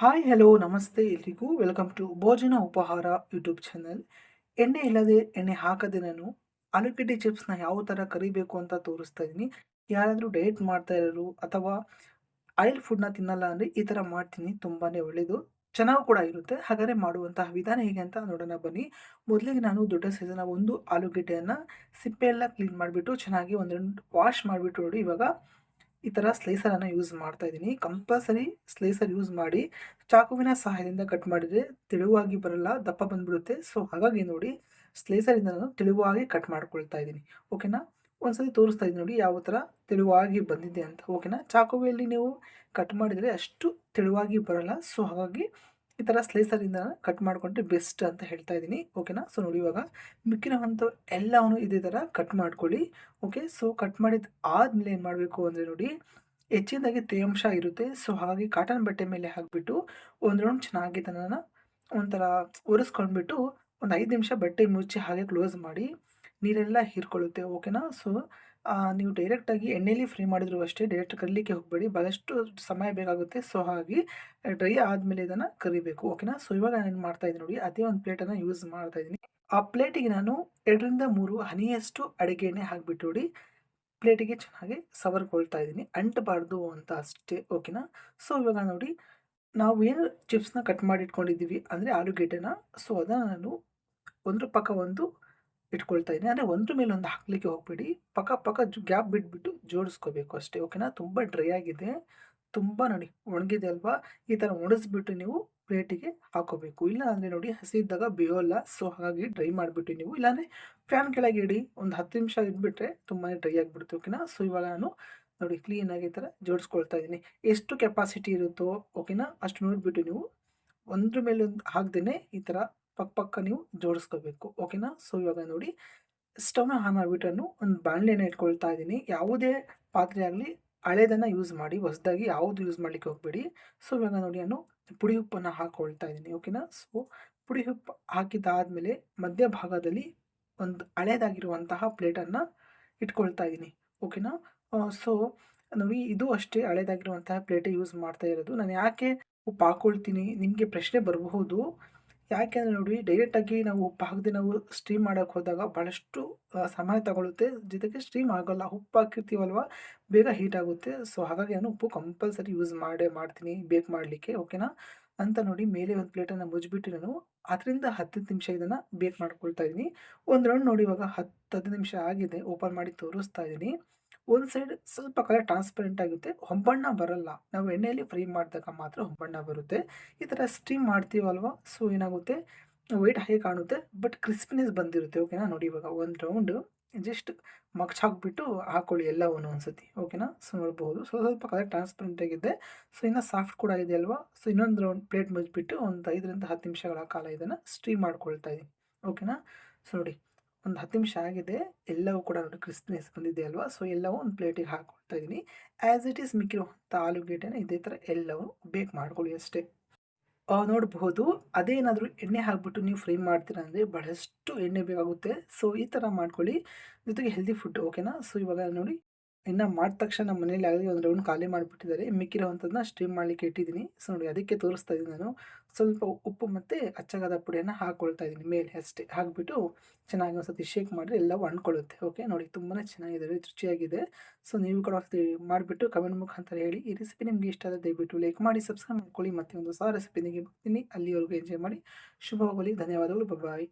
Hi hello ನಮಸ್ತೆ ಎಲ್ರಿಗೂ. Welcome to ಭೋಜನ ಉಪಹಾರ ಯೂಟ್ಯೂಬ್ ಚಾನಲ್ ಎಣ್ಣೆ ಇಲ್ಲದೆ ಎಣ್ಣೆ ಹಾಕದೆ ನಾನು ಆಲೂಗಡ್ಡೆ ಚಿಪ್ಸ್ನ ಯಾವ ಥರ ಕರಿಬೇಕು ಅಂತ ತೋರಿಸ್ತಾ ಇದ್ದೀನಿ ಯಾರಾದರೂ ಡಯಟ್ ಮಾಡ್ತಾ ಇರೋರು ಅಥವಾ ಆಯಿಲ್ ಫುಡ್ನ ತಿನ್ನಲ್ಲ ಅಂದರೆ ಈ ಥರ ಮಾಡ್ತೀನಿ ತುಂಬಾ ಒಳ್ಳೆಯದು ಚೆನ್ನಾಗೂ ಕೂಡ ಇರುತ್ತೆ. ಹಾಗಾದರೆ ಮಾಡುವಂತಹ ವಿಧಾನ ಹೇಗೆ ಅಂತ ನೋಡೋಣ ಬನ್ನಿ. ಮೊದಲಿಗೆ ನಾನು ದೊಡ್ಡ ಸೈಜನ ಒಂದು ಆಲೂಗಡ್ಡೆಯನ್ನು ಸಿಪ್ಪೆ ಎಲ್ಲ ಕ್ಲೀನ್ ಮಾಡಿಬಿಟ್ಟು ಚೆನ್ನಾಗಿ ಒಂದೆರಡು ವಾಶ್ ಮಾಡಿಬಿಟ್ಟು ನೋಡಿ ಇವಾಗ. ಈ ಥರ ಸ್ಲೈಸರನ್ನು ಯೂಸ್ ಮಾಡ್ತಾ ಇದ್ದೀನಿ. ಕಂಪಲ್ಸರಿ ಸ್ಲೈಸರ್ ಯೂಸ್ ಮಾಡಿ ಚಾಕುವಿನ ಸಹಾಯದಿಂದ ಕಟ್ ಮಾಡಿದರೆ ತೆಳುವಾಗಿ ಬರಲ್ಲ, ದಪ್ಪ ಬಂದ್ಬಿಡುತ್ತೆ. ಸೊ ಹಾಗಾಗಿ ನೋಡಿ ಸ್ಲೈಸರಿಂದ ನಾನು ತೆಳುವಾಗಿ ಕಟ್ ಮಾಡ್ಕೊಳ್ತಾ ಇದ್ದೀನಿ. ಓಕೆನಾ ಒಂದ್ಸತಿ ತೋರಿಸ್ತಾ ಇದ್ದೀನಿ ನೋಡಿ ಯಾವ ಥರ ತೆಳುವಾಗಿ ಬಂದಿದೆ ಅಂತ. ಓಕೆನಾ ಚಾಕುವಿಯಲ್ಲಿ ನೀವು ಕಟ್ ಮಾಡಿದರೆ ಅಷ್ಟು ತೆಳುವಾಗಿ ಬರಲ್ಲ. ಸೊ ಹಾಗಾಗಿ ಈ ಥರ ಸ್ಲೈಸರಿಂದ ಕಟ್ ಮಾಡಿಕೊಂಡ್ರೆ ಬೆಸ್ಟ್ ಅಂತ ಹೇಳ್ತಾ ಇದ್ದೀನಿ. ಓಕೆನಾ ಸೊ ನೋಡಿ ಇವಾಗ ಮಿಕ್ಕಿರೋವಂಥ ಎಲ್ಲವನ್ನು ಇದೇ ಥರ ಕಟ್ ಮಾಡ್ಕೊಳ್ಳಿ. ಓಕೆ ಸೊ ಕಟ್ ಮಾಡಿದ ಆದಮೇಲೆ ಏನು ಮಾಡಬೇಕು ಅಂದರೆ ನೋಡಿ, ಹೆಚ್ಚಿನದಾಗಿ ತೇವಾಂಶ ಇರುತ್ತೆ. ಸೊ ಹಾಗಾಗಿ ಕಾಟನ್ ಬಟ್ಟೆ ಮೇಲೆ ಹಾಕಿಬಿಟ್ಟು ಒಂದು ರೌಂಡ್ ಚೆನ್ನಾಗಿ ತನ್ನ ಒಂಥರ ಒರೆಸ್ಕೊಂಡ್ಬಿಟ್ಟು ಒಂದು ಐದು ನಿಮಿಷ ಬಟ್ಟೆ ಮುಚ್ಚಿ ಹಾಗೆ ಕ್ಲೋಸ್ ಮಾಡಿ. ನೀರೆಲ್ಲ ಹೀರ್ಕೊಳ್ಳುತ್ತೆ ಓಕೆನಾ ಸೊ ನೀವು ಡೈರೆಕ್ಟಾಗಿ ಎಣ್ಣೆಲಿ ಫ್ರೈ ಮಾಡಿದ್ರು ಅಷ್ಟೇ ಡೈರೆಕ್ಟ್ ಕರಿಲಿಕ್ಕೆ ಹೋಗಬೇಡಿ. ಭಾಳಷ್ಟು ಸಮಯ ಬೇಕಾಗುತ್ತೆ. ಸೊ ಹಾಗೆ ಡ್ರೈ ಆದಮೇಲೆ ಇದನ್ನು ಕರಿಬೇಕು ಓಕೆನಾ ಸೊ ಇವಾಗ ನಾನು ಏನು ಮಾಡ್ತಾಯಿದ್ದೀನಿ ನೋಡಿ, ಅದೇ ಒಂದು ಪ್ಲೇಟನ್ನು ಯೂಸ್ ಮಾಡ್ತಾ ಇದ್ದೀನಿ. ಆ ಪ್ಲೇಟಿಗೆ ನಾನು ಎರಡರಿಂದ ಮೂರು ಹನಿಯಷ್ಟು ಅಡುಗೆ ಎಣ್ಣೆ ಹಾಕಿಬಿಟ್ಟು ನೋಡಿ ಪ್ಲೇಟಿಗೆ ಚೆನ್ನಾಗಿ ಸವರ್ಕೊಳ್ತಾ ಇದ್ದೀನಿ. ಅಂಟಬಾರ್ದು ಅಂತ ಅಷ್ಟೇ ಓಕೆನಾ ಸೊ ಇವಾಗ ನೋಡಿ, ನಾವು ಏನು ಚಿಪ್ಸ್ನ ಕಟ್ ಮಾಡಿ ಇಟ್ಕೊಂಡಿದ್ದೀವಿ ಅಂದರೆ ಆಲೂಗೆಡ್ಡೆನ. ಸೊ ಅದನ್ನು ನಾನು ಒಂದ್ರ ಪಕ್ಕ ಒಂದು ಇಟ್ಕೊಳ್ತಾ ಇದ್ದೀನಿ. ಅಂದರೆ ಒಂದ್ರ ಮೇಲೆ ಒಂದು ಹಾಕಲಿಕ್ಕೆ ಹೋಗಬೇಡಿ. ಪಕ್ಕ ಪಕ್ಕ ಗ್ಯಾಪ್ ಬಿಟ್ಬಿಟ್ಟು ಜೋಡಿಸ್ಕೋಬೇಕು ಅಷ್ಟೇ, ಓಕೆನಾ? ತುಂಬ ಡ್ರೈ ಆಗಿದೆ. ತುಂಬ ನೋಡಿ, ಒಣಗಿದೆ ಅಲ್ವಾ? ಈ ಥರ ಒಣಗಿಸ್ಬಿಟ್ಟು ನೀವು ಪ್ಲೇಟಿಗೆ ಹಾಕೋಬೇಕು. ಇಲ್ಲ ಅಂದರೆ ನೋಡಿ, ಹಸಿ ಇದ್ದಾಗ ಬೇಯೋಲ್ಲ. ಸೊ, ಹಾಗಾಗಿ ಡ್ರೈ ಮಾಡಿಬಿಟ್ಟು ನೀವು. ಇಲ್ಲಾಂದರೆ ಫ್ಯಾನ್ ಕೆಳಗೆ ಇಡಿ. ಒಂದು ಹತ್ತು ನಿಮಿಷ ಇದ್ಬಿಟ್ರೆ ತುಂಬಾ ಡ್ರೈ ಆಗಿಬಿಡುತ್ತೆ, ಓಕೆನಾ? ಸೊ, ಇವಾಗ ನಾನು ನೋಡಿ ಕ್ಲೀನಾಗಿ ಈ ಥರ ಜೋಡಿಸ್ಕೊಳ್ತಾ ಇದ್ದೀನಿ. ಎಷ್ಟು ಕೆಪಾಸಿಟಿ ಇರುತ್ತೋ, ಓಕೆನಾ? ಅಷ್ಟು ನೋಡಿಬಿಟ್ಟು ನೀವು ಒಂದ್ರ ಮೇಲೆ ಒಂದು ಹಾಕ್ದೇ ಈ ಥರ ಪಕ್ಕ ಪಕ್ಕ ನೀವು ಜೋಡಿಸ್ಕೋಬೇಕು. ಓಕೆನಾ? ಸೊ ಇವಾಗ ನೋಡಿ ಸ್ಟವ್ನ ಆನ್ ಮಾಡಿಬಿಟ್ಟು ಒಂದು ಬಾಣಲೆನ ಇಟ್ಕೊಳ್ತಾ ಇದ್ದೀನಿ. ಯಾವುದೇ ಪಾತ್ರೆ ಆಗಲಿ ಹಳೇದನ್ನು ಯೂಸ್ ಮಾಡಿ, ಹೊಸದಾಗಿ ಯಾವುದು ಯೂಸ್ ಮಾಡಲಿಕ್ಕೆ ಹೋಗಬೇಡಿ. ಸೊ ಇವಾಗ ನೋಡಿ ನಾನು ಪುಡಿ ಉಪ್ಪನ್ನು ಹಾಕ್ಕೊಳ್ತಾ ಇದ್ದೀನಿ. ಓಕೆನಾ? ಸೊ ಪುಡಿ ಉಪ್ಪು ಹಾಕಿದ್ದಾದಮೇಲೆ ಮಧ್ಯ ಭಾಗದಲ್ಲಿ ಒಂದು ಹಳೇದಾಗಿರುವಂತಹ ಪ್ಲೇಟನ್ನು ಇಟ್ಕೊಳ್ತಾ ಇದ್ದೀನಿ. ಓಕೆನಾ? ಸೊ ನೋಡಿ, ಇದು ಅಷ್ಟೇ ಹಳೇದಾಗಿರುವಂತಹ ಪ್ಲೇಟೇ ಯೂಸ್ ಮಾಡ್ತಾ ಇರೋದು. ನಾನು ಯಾಕೆ ಉಪ್ಪು ಹಾಕ್ಕೊಳ್ತೀನಿ ನಿಮಗೆ ಪ್ರಶ್ನೆ ಬರಬಹುದು. ಯಾಕೆಂದರೆ ನೋಡಿ ಡೈರೆಕ್ಟಾಗಿ ನಾವು ಉಪ್ಪು ನಾವು ಸ್ಟೀಮ್ ಮಾಡೋಕ್ಕೆ ಹೋದಾಗ ಭಾಳಷ್ಟು ಸಮಯ ತಗೊಳುತ್ತೆ. ಜೊತೆಗೆ ಸ್ಟೀಮ್ ಆಗೋಲ್ಲ, ಉಪ್ಪು ಹಾಕಿರ್ತೀವಲ್ವ, ಬೇಗ ಹೀಟ್ ಆಗುತ್ತೆ. ಸೊ ಹಾಗಾಗಿ ನಾನು ಉಪ್ಪು ಕಂಪಲ್ಸರಿ ಯೂಸ್ ಮಾಡೇ ಮಾಡ್ತೀನಿ ಬೇಕ್ ಮಾಡಲಿಕ್ಕೆ ಓಕೆನಾ ಅಂತ ನೋಡಿ ಮೇಲೆ ಒಂದು ಪ್ಲೇಟನ್ನು ಮುಜ್ಬಿಟ್ಟು ನಾನು ಅದರಿಂದ ಹತ್ತು ನಿಮಿಷ ಇದನ್ನು ಬೇಕ್ ಮಾಡ್ಕೊಳ್ತಾ ಇದ್ದೀನಿ. ಒಂದು ರೌಂಡ್ ನೋಡಿ ಇವಾಗ ಹತ್ತು ಹತ್ತು ನಿಮಿಷ ಆಗಿದೆ ಓಪನ್ ಮಾಡಿ ತೋರಿಸ್ತಾ ಇದ್ದೀನಿ. ಒಂದು ಸೈಡ್ ಸ್ವಲ್ಪ ಕಲರ್ ಟ್ರಾನ್ಸ್ಪರೆಂಟ್ ಆಗುತ್ತೆ. ಹೊಂಬಣ್ಣ ಬರಲ್ಲ. ನಾವು ಎಣ್ಣೆಯಲ್ಲಿ ಫ್ರೈ ಮಾಡಿದಾಗ ಮಾತ್ರ ಹೊಂಬಣ್ಣ ಬರುತ್ತೆ. ಈ ಥರ ಸ್ಟೀಮ್ ಮಾಡ್ತೀವಲ್ವ? ಸೊ ಏನಾಗುತ್ತೆ? ವೈಟ್ ಹೈ ಕಾಣುತ್ತೆ. ಬಟ್ ಕ್ರಿಸ್ಪಿನೆಸ್ ಬಂದಿರುತ್ತೆ. ಓಕೆನಾ ನೋಡಿ ಇವಾಗ ಒಂದು ರೌಂಡ್ ಜಸ್ಟ್ ಮಗ್ಚ್ ಹಾಕ್ಬಿಟ್ಟು ಹಾಕೊಳ್ಳಿ ಎಲ್ಲವನ್ನು ಒಂದ್ಸತಿ ಓಕೆನಾ ಸೊ ನೋಡಬಹುದು ಸೊ ಸ್ವಲ್ಪ ಕಲರ್ ಟ್ರಾನ್ಸ್ಪರೆಂಟ್ ಆಗಿದೆ. ಸೊ ಇನ್ನೂ ಸಾಫ್ಟ್ ಕೂಡ ಇದೆ ಅಲ್ವಾ? ಸೊ ಇನ್ನೊಂದು ರೌಂಡ್ ಪ್ಲೇಟ್ ಮುಚ್ಚಿಬಿಟ್ಟು ಒಂದು ಐದರಿಂದ ಹತ್ತು ನಿಮಿಷಗಳ ಕಾಲ ಇದನ್ನು ಸ್ಟೀಮ್ ಮಾಡ್ಕೊಳ್ತಾ ಇದ್ದೀನಿ ಓಕೆನಾ ಸೊ ನೋಡಿ. ಒಂದು ಹತ್ತು ನಿಮಿಷ ಆಗಿದೆ, ಎಲ್ಲವೂ ಕೂಡ ನೋಡಿ ಕ್ರಿಸ್ಪಿನೆಸ್ ಬಂದಿದೆ ಅಲ್ವಾ? ಸೊ ಎಲ್ಲವೂ ಒಂದು ಪ್ಲೇಟಿಗೆ ಹಾಕ್ಕೊಳ್ತಾ ಇದ್ದೀನಿ. ಆ್ಯಸ್ ಇಟ್ ಈಸ್ ಮಿಕ್ಕಿರುವಂಥ ಆಲೂಗೆಡ್ಡೆನ ಇದೇ ಥರ ಎಲ್ಲವೂ ಬೇಕ್ ಮಾಡ್ಕೊಳ್ಳಿ ಅಷ್ಟೇ. ನೋಡಬಹುದು, ಅದೇನಾದರೂ ಎಣ್ಣೆ ಹಾಕ್ಬಿಟ್ಟು ನೀವು ಫ್ರೈ ಮಾಡ್ತೀರಾ ಅಂದರೆ ಬಹಳಷ್ಟು ಎಣ್ಣೆ ಬೇಕಾಗುತ್ತೆ. ಸೊ ಈ ಥರ ಮಾಡ್ಕೊಳ್ಳಿ. ಜೊತೆಗೆ ಹೆಲ್ದಿ ಫುಡ್ ಓಕೆನಾ ಸೊ ಇವಾಗ ನೋಡಿ ಇನ್ನು ಮಾಡಿದ ತಕ್ಷಣ ಮನೇಲಿ ಆಗಲಿ ಒಂದು ರೌಂಡ್ ಖಾಲಿ ಮಾಡಿಬಿಟ್ಟಿದ್ದಾರೆ. ಮಿಕ್ಕಿರೋವಂಥದ್ದನ್ನ ಸ್ಟ್ರೀಮ್ ಮಾಡಲಿಕ್ಕೆ ಇಟ್ಟಿದ್ದೀನಿ. ಸೊ ನೋಡಿ, ಅದಕ್ಕೆ ತೋರಿಸ್ತಾ ಇದ್ದೀನಿ ನಾನು. ಸ್ವಲ್ಪ ಉಪ್ಪು ಮತ್ತು ಅಚ್ಚಗಾದ ಪುಡಿಯನ್ನು ಹಾಕ್ಕೊಳ್ತಾ ಇದ್ದೀನಿ ಮೇಲೆ ಅಷ್ಟೇ. ಹಾಕಿಬಿಟ್ಟು ಚೆನ್ನಾಗಿ ಒಂದ್ಸತಿ ಶೇಕ್ ಮಾಡಿದ್ರೆ ಎಲ್ಲ ಅಂದ್ಕೊಳ್ಳುತ್ತೆ ಓಕೆ ನೋಡಿ ತುಂಬಾ ಚೆನ್ನಾಗಿದೆ, ರುಚಿಯಾಗಿದೆ. ಸೊ ನೀವು ಕೂಡ ಒಂದ್ಸತಿ ಮಾಡಿಬಿಟ್ಟು ಕಮೆಂಟ್ ಮುಖಾಂತರ ಹೇಳಿ. ಈ ರೆಸಿಪಿ ನಿಮಗೆ ಇಷ್ಟ ಆದರೆ ದಯವಿಟ್ಟು ಲೈಕ್ ಮಾಡಿ ಸಬ್ಸ್ಕ್ರೈಬ್ ಮಾಡ್ಕೊಳ್ಳಿ. ಮತ್ತೆ ಒಂದು ಹೊಸ ರೆಸಿಪಿ ನಿಮಗೆ ಬರ್ತೀನಿ ಅಲ್ಲಿವರೆಗೂ ಎಂಜಾಯ್ ಮಾಡಿ. ಶುಭವಾಗಲಿ, ಧನ್ಯವಾದಗಳು. ಬಾಯ್